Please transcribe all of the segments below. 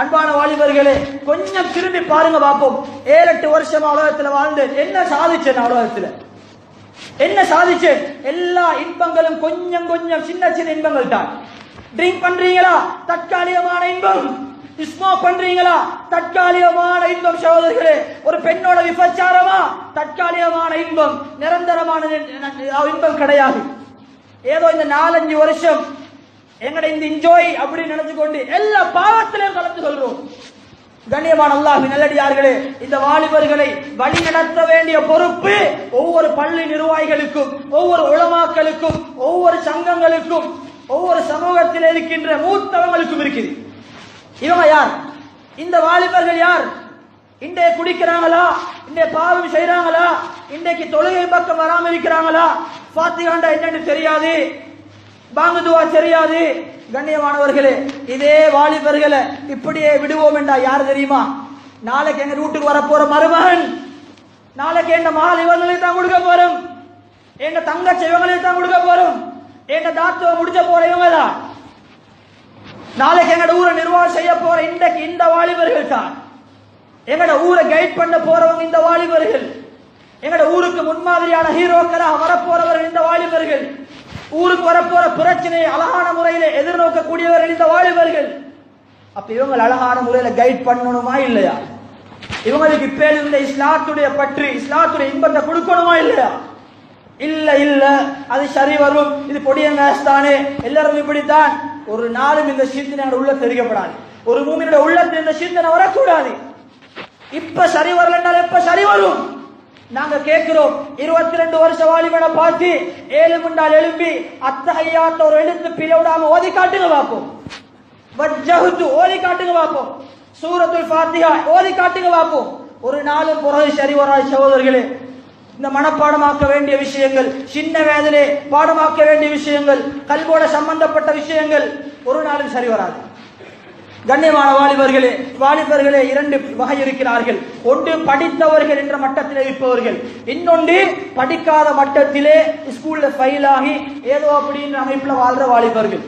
அன்பான வாலிபர்களே கொஞ்சம் திரும்பி பாருங்க பார்ப்போம். ஏழு எட்டு வருஷமா உலகத்துல வாழ்ந்து என்ன சாதிச்சேன் நான் உலகத்துல? என்ன சாதிச்சேன்? எல்லா இன்பங்களும் கொஞ்சம் கொஞ்சம் சின்ன சின்ன இன்பங்கள் தான் ட்ரிங்க் பண்றீங்களா? தற்காலிகமான இன்பம். இஸ்மா பண்றீங்களா? தற்காலிகமான இன்பம் சகோதரர்களே. ஒரு பெண்ணோட விபச்சாரமா? தற்காலிகமான இன்பம். நிரந்தரமான இன்பம் கிடையாது. ஏதோ இந்த நாலஞ்சு வருஷம் எங்கட இந்த என்ஜாய் அப்படின்னு நினைச்சு கொண்டு எல்லா பாவத்திலையும் கலந்து கொள்வோம் கண்ணியமான அல்லாஹ் நல்லடியார்களே இந்த வாலிபர்களை வழி நடத்த வேண்டிய பொறுப்பு ஒவ்வொரு பள்ளி நிர்வாகிகளுக்கும் ஒவ்வொரு உளமாக்களுக்கும் ஒவ்வொரு சங்கங்களுக்கும் ஒவ்வொரு சமூகத்தில் இருக்கின்ற மூத்தவங்களுக்கும் இருக்குது. இவங்க யார்? இந்த வாலிபர்கள் யார்? இன்றைய குடிக்கிறாங்களா? இன்றைய பாவம் செய்யறாங்களா இன்றைக்கு தொழுகை பக்கம் வராமல் இருக்கிறாங்களா? பாத்திகாண்டா என்னன்னு தெரியாது. பாங்குதுவா தெரியாது? கண்ணியமானவர்களே இதே வாலிபர்களை இப்படியே விடுவோம் என்றா யார் தெரியுமா? நாளைக்கு எங்க வீட்டுக்கு வரப்போற மருமகன். நாளைக்கு எங்க மகள் இவங்களுக்கு தான் கொடுக்க போறோம். எங்க தங்கச்சி இவங்களுக்கு தான் கொடுக்க போறோம். எங்க தாத்துவ முடிச்ச போற இவங்க தான் நாளைக்கு எங்கட ஊரை நிர்வாகம் செய்ய போற இன்றைக்கு இந்த வாலிபர்கள் தான். எங்கட ஊரை கைட் பண்ண போறவங்க இந்த வாலிபர்கள். எங்கட ஊருக்கு முன்மாதிரியான ஹீரோக்களாக வரப்போறவர்கள் இந்த வாலிபர்கள். ஊருக்கு வரப்போற பிரச்சனையை அழகான முறையில எதிர்நோக்கக்கூடியவர்கள் இந்த வாலிபர்கள். அப்ப இவங்க அழகான முறையில கைட் பண்ணணுமா இல்லையா? இவங்களுக்கு இப்ப இருந்த இஸ்லாத்துடைய பற்று இஸ்லாத்துடைய இன்பத்தை கொடுக்கணுமா இல்லையா? இல்ல இல்ல. அது சரி வரும். இது பொடிய மேஸ் தானே. எல்லாரும் இப்படித்தான். ஒரு நாளும் இந்த சிந்தனை உள்ள தெரிவிக்கப்படாது ஒரு மூமியோட உள்ளத்தில் இந்த சிந்தனை வரக்கூடாது. இப்ப சரி வரலன்றால் எப்ப சரி வரும்? நாங்க கேட்கிறோம் இருபத்தி ரெண்டு வருஷ வாலிபனை பார்த்து ஏழு முண்டால் எழுப்பி அத்தகையாத்த ஒரு எழுத்து பிளவிடாம ஓதி காட்டுங்க பார்ப்போம் வஜ்ஜகுத்து ஓதி காட்டுங்க பார்ப்போம் சூரத்துல் ஃபாத்திஹா ஓதி காட்டுங்க பார்ப்போம் ஒரு நாளும் புறகு சரி வராது சகோதரர்களே இந்த மனப்பாடமாக்க வேண்டிய விஷயங்கள் சின்ன வயதிலே பாடமாக்க வேண்டிய விஷயங்கள் கல்வோட சம்பந்தப்பட்ட விஷயங்கள் ஒரு நாளும் சரி வராது. கண்ணியமான வாலிபர்களே வாலிபர்களே இரண்டு வகை இருக்கிறார்கள். ஒன்று படித்தவர்கள் என்ற மட்டத்தில் இருப்பவர்கள். இன்னொன்று படிக்காத மட்டத்திலே ஸ்கூல்ல ஃபெயில் ஆகி ஏதோ அப்படின்ற அமைப்புல வாழ்ற வாலிபர்கள்.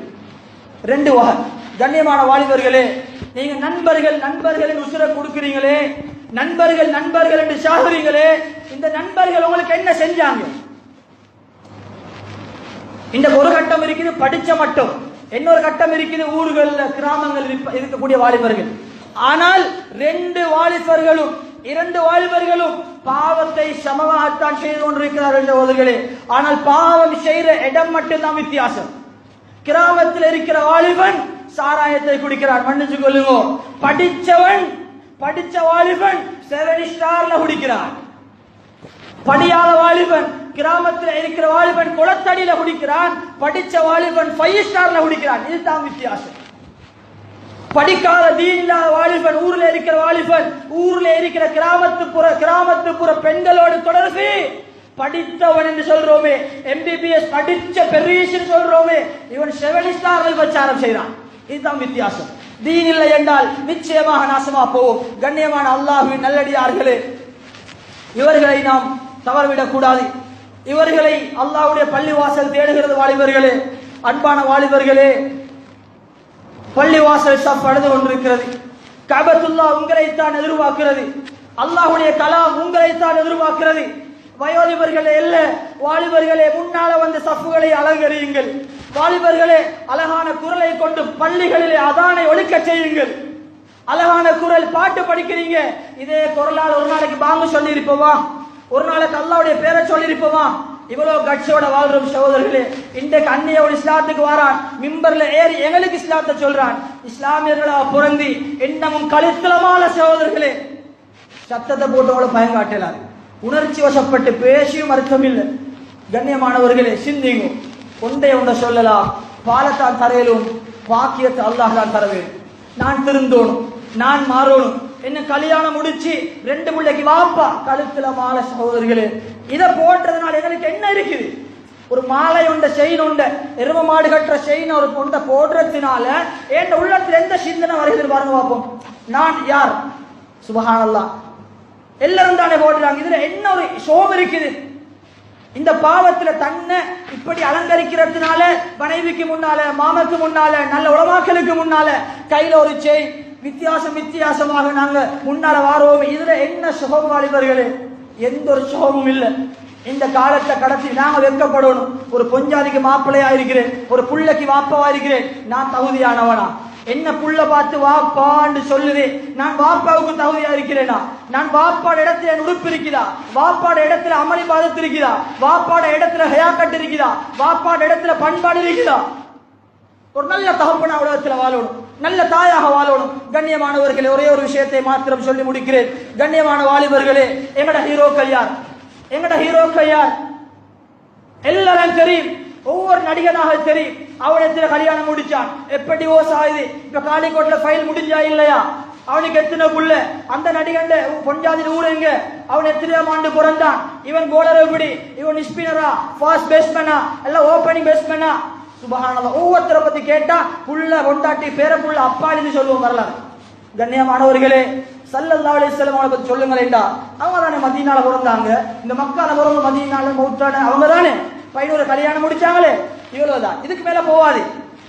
ரெண்டு வகை. கண்ணியமான வாலிபர்களே நீங்க நண்பர்கள் நண்பர்களின் உசுரை கொடுக்குறீங்களே நண்பர்கள் நண்பர்கள் என்று சாகுறீங்களே இந்த நண்பர்கள் உங்களுக்கு என்ன செஞ்சாங்க? இந்த ஒரு கட்டம் இருக்குது படிச்ச மட்டும். இன்னொரு கட்டம் இருக்குது ஊர்கள்ல கிராமங்கள் இருக்கக்கூடிய வாலிபர்கள். ஆனால் ரெண்டு வாலிபர்களும் இரண்டு வாலிபர்களும் பாவத்தை சமமாகத்தான் செய்து கொண்டிருக்கிறார்கள் சகோதரர்களே ஆனால் பாவம் செய்கிற இடம் மட்டும்தான் வித்தியாசம். கிராமத்தில் இருக்கிற வாலிபன் சாராயத்தை குடிக்கிறான். மன்னிச்சு கொள்ளுங்க. படிச்சவன் படிச்ச வாலிபன் செவன் ஸ்டார்ல குடிக்கிறான். படியாத வாலிபன் கிராமத்தில் இருக்கிற வாலிபன் குளத்தடியில குடிக்கிறான் படிச்ச வாலிபன் ஃபைவ் ஸ்டார்ல குடிக்கிறான். இதுதான் வித்தியாசம். படிக்காத தீன் இல்லாத வாலிபன் ஊர்ல இருக்கிற வாலிபன் ஊர்ல இருக்கிற கிராமத்துப்புற கிராமத்துப்புற பெண்களோடு தொடர்பு. படித்தவன் என்று சொல்றோமே எம்பிபிஎஸ் படிச்ச பெரியன்னு சொல்றோமே இவன் செவன் ஸ்டார்கள் பிரச்சாரம் செய்தான் இதுதான் வித்தியாசம். தீன் இல்லை என்றால் நிச்சயமாக நாசமா போவோம் கண்ணியமான அல்லாஹ்வின் நல்லடியார்களே இவர்களை நாம் தவறவிடக் கூடாது இவர்களை பள்ளி பள்ளிவாசல் தேடுகிறது வாலிபர்களே அன்பான வாலிபர்களே பள்ளிவாசல் சப் அழுது கொண்டிருக்கிறது. கபத்துல்லா உங்களைத்தான் எதிர்பார்க்கிறது. அல்லாஹுடைய கலாம் உங்களைத்தான் எதிர்பார்க்கிறது. வயோதிபர்களே இல்ல வாலிபர்களே முன்னால வந்த சஃப்புகளை அலங்கரியுங்கள். வாலிபர்களே அழகான குரலை கொண்டு பள்ளிகளிலே அதானை ஒழிக்க செய்யுங்கள். அழகான குரல் பாட்டு படிக்கிறீங்க. இதே குரலால் ஒரு நாளைக்கு பாங்கு சொல்லி இருப்போவா ஒரு நாளைக்கு அல்லாவுடைய பேரை சொல்லியிருப்போமா இவ்வளவு கட்சியோட வாழ்றோம் சகோதரர்களே. இன்றைக்கு அந்நியோட இஸ்லாத்துக்கு வாரான். மிம்பர்ல ஏறி எங்களுக்கு இஸ்லாத்தை சொல்றான். இஸ்லாமியர்களா புரந்தி இன்னமும் கலித்தலமான சகோதரர்களே. சத்தத்தை போட்டவங்கள பயங்காட்டலார் உணர்ச்சி வசப்பட்டு பேசியும் அர்த்தம் இல்லை. கண்ணியமானவர்களே சிந்திங்க. ஒன்றை ஒன்றை சொல்லலாம். பாலத்தான் தரையிலும் பாக்கியத்தை அல்லாஹ் தான் தர வேண்டும். நான் திருந்தோணும். நான் மாறணும். என்ன கல்யாணம் முடிச்சு ரெண்டு பிள்ளைக்கு வாப்பா கழுத்துல மாலை சகோதரிகளே. இதை போட்டதுனால எங்களுக்கு என்ன இருக்குது? ஒரு மாலை உண்ட செயின் உண்ட எரும மாடு கட்டுற செயின் ஒரு பொண்டை போடுறதுனால என் உள்ளத்துல எந்த சிந்தனை வருகிறது பாருங்க பார்ப்போம் நான் யார்? சுபகானல்லா எல்லாரும் தானே போடுறாங்க. இதுல என்ன ஒரு சோகம் இருக்குது? இந்த பாவத்துல தன்னை இப்படி அலங்கரிக்கிறதுனால மனைவிக்கு முன்னால மாமக்கு முன்னால நல்ல உலமாக்களுக்கு முன்னால கையில ஒரு செயின் வித்தியாசம் வித்தியாசமாக நாங்க முன்னால வாரோம். இதுல என்ன சுகம் வாலிபர்களே? எந்த ஒரு சுகமும் இல்லை. இந்த காலத்தை கடத்தி நாங்க வெட்கப்படணும் ஒரு பொஞ்சாதிக்கு மாப்பிள்ளையா இருக்கிறேன். ஒரு புள்ளைக்கு வாப்பவா இருக்கிறேன். நான் தகுதியானவனா? என்ன புள்ள பார்த்து வாப்பான்னு சொல்லுது. நான் வாப்பாவுக்கு தகுதியா இருக்கிறேனா? நான் வாப்பாட இடத்துல என் உறுப்பு இருக்குதா? வாப்பாட இடத்துல அமளி பாதத்து இருக்குதா? வாப்பாட இடத்துல ஹயா கட் இருக்குதா? வாப்பாட இடத்துல பண்பாடு இருக்குதா? ஒரு நல்ல தகப்பனா உலகத்தில் வாழணும். நல்ல தாயாக வாழணும். கண்ணியமானவர்களே ஒரே ஒரு விஷயத்தை மாத்திரம் சொல்லி முடிக்கிறேன். கண்ணியமான வாலிபர்களே எங்கட ஹீரோக்கள் யார் எங்கட ஹீரோக்கள் யார் எல்லாரும் தெரியும். ஒவ்வொரு நடிகனாக தெரியும். அவனத்துல கல்யாணம் முடிச்சான்? எப்படி ஓ சாயுது இப்ப காளிக்கோட்டில் ஃபைல் முடிஞ்சா இல்லையா? அவனுக்கு எத்தனை புள்ள? அந்த நடிகண்ட பொஞ்சாதின் ஊர் எங்க? அவன் எத்தனையாம் ஆண்டு பிறந்தான்? இவன் போலர் எப்படி? இவன் ஸ்பினரா ஃபாஸ்ட் பேட்ஸ்மேனா எல்லாம் ஓப்பனிங் பேட்ஸ்மேனா சுபகானதா ஒவ்வொருத்தரை பத்தி கேட்டா புள்ள கொண்டாட்டி பேர புள்ள அப்பாடின்னு சொல்லுவோம் வரலாறு. கண்ணியமானவர்களே சல்லல்லா அலிஸ்லாம் அவங்களை பத்தி சொல்லுங்களேன்டா. அவங்க தானே மதியனால பிறந்தாங்க. இந்த மக்கால பிறந்த மதியனால மௌத்தான அவங்க தானே. பையனோட கல்யாணம் முடிச்சாங்களே. இவ்வளவுதான். இதுக்கு மேல போவாது.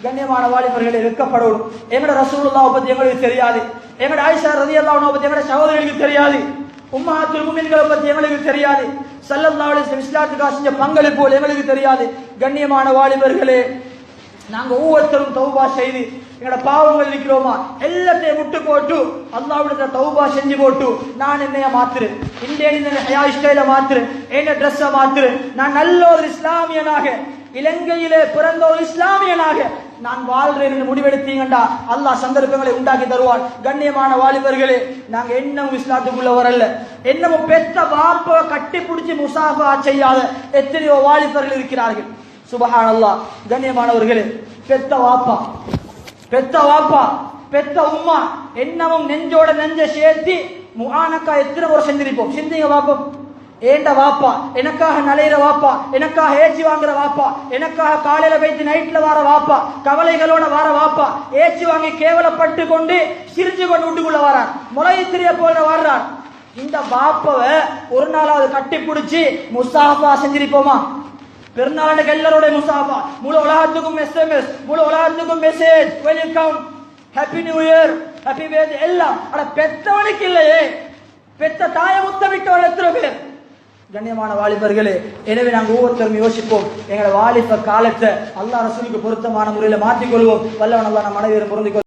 கண்ணியமான வாலிபர்களை வெக்கப்படணும் எங்கட ரசூலுல்லாவை பத்தி எங்களுக்கு தெரியாது. எங்கட ஆயிஷா ரதி அல்லாஹ் பத்தி எங்கட சகோதரிகளுக்கு தெரியாது. உம்மாத்துல் முமின்களை பத்தி எங்களுக்கு தெரியாது. சல்லல்லாஹு அலைஹி வஸல்லம் இஸ்லாத்துக்காக செஞ்ச பங்களிப்பு எங்களுக்கு தெரியாது. கண்ணியமான வாலிபர்களே நாங்க ஒவ்வொருத்தரும் தௌபா செய்து எங்களோட பாவங்கள் இருக்கிறோமா? எல்லாத்தையும் விட்டு போட்டு அல்லாவிடத்துல தௌபா செஞ்சு போட்டு நான் என்னைய மாத்துரு இந்தியன் ஹயா ஸ்டைல மாத்துரு என்ன ட்ரெஸ்ஸை மாத்துரு நான் நல்ல ஒரு இஸ்லாமியனாக இலங்கையிலே பிறந்த ஒரு இஸ்லாமியனாக நான் வாழ்றேன் என்று முடிவெடுத்தீங்கண்டா. அல்லாஹ் சந்தர்ப்பங்களை உண்டாக்கி தருவான். கண்ணியமான வாலிபர்களே நாங்க என்னமும் இஸ்லாத்துக்குள்ள வரல. என்னமும் பெத்த வாப்ப கட்டி பிடிச்சி முசாஃபா செய்யாத எத்தனையோ வாலிபர்கள் இருக்கிறார்கள். சுபஹான் அல்லாஹ் கண்ணியமானவர்களே பெத்த வாப்பா பெத்த வாப்பா பெத்த உம்மா என்னமும் நெஞ்சோட நெஞ்ச சேர்த்து முகானக்கா எத்தனை முறை செஞ்சிருப்போம்? சிந்திங்க வாப்போம் ஏண்ட வாப்பா? எனக்காக நலையிற வாப்பா? எனக்காக ஏச்சி வாங்குற வாப்பா? எனக்காக காலையில வைத்து நைட்ல வர வாப்பா? கவலைகளோட வர வாப்பா? ஏச்சி வாங்கி கேவலப்பட்டு கொண்டு சிரிச்சு கொண்டு வீட்டுக்குள்ள வரார் முளை திரிய போல வர்றார் இந்த வாப்பவ ஒரு நாளாவது கட்டி பிடிச்சி முஸ்தாஃபா செஞ்சிருப்போமா? பெருநாளுக்கு எல்லாரோட முசாஃபா. முழு உலகத்துக்கும் எஸ்எம்எஸ் முழு உலகத்துக்கும் message welcome happy new year happy birth எல்லாம். ஆனா பெத்தவனுக்கு இல்லையே. பெத்த தாய முத்தமிட்டவன் எத்தனை பேர்? கண்ணியமான வாலிபர்களே எனவே நாங்கள் ஒவ்வொருத்தரும் யோசிப்போம். எங்களோட வாலிப காலத்தை அல்லா ரசூலுக்கு பொருத்தமான முறையில் மாற்றிக்கொள்வோம். வல்லவன் அல்லா நம் அனைவரும் பொருந்திக்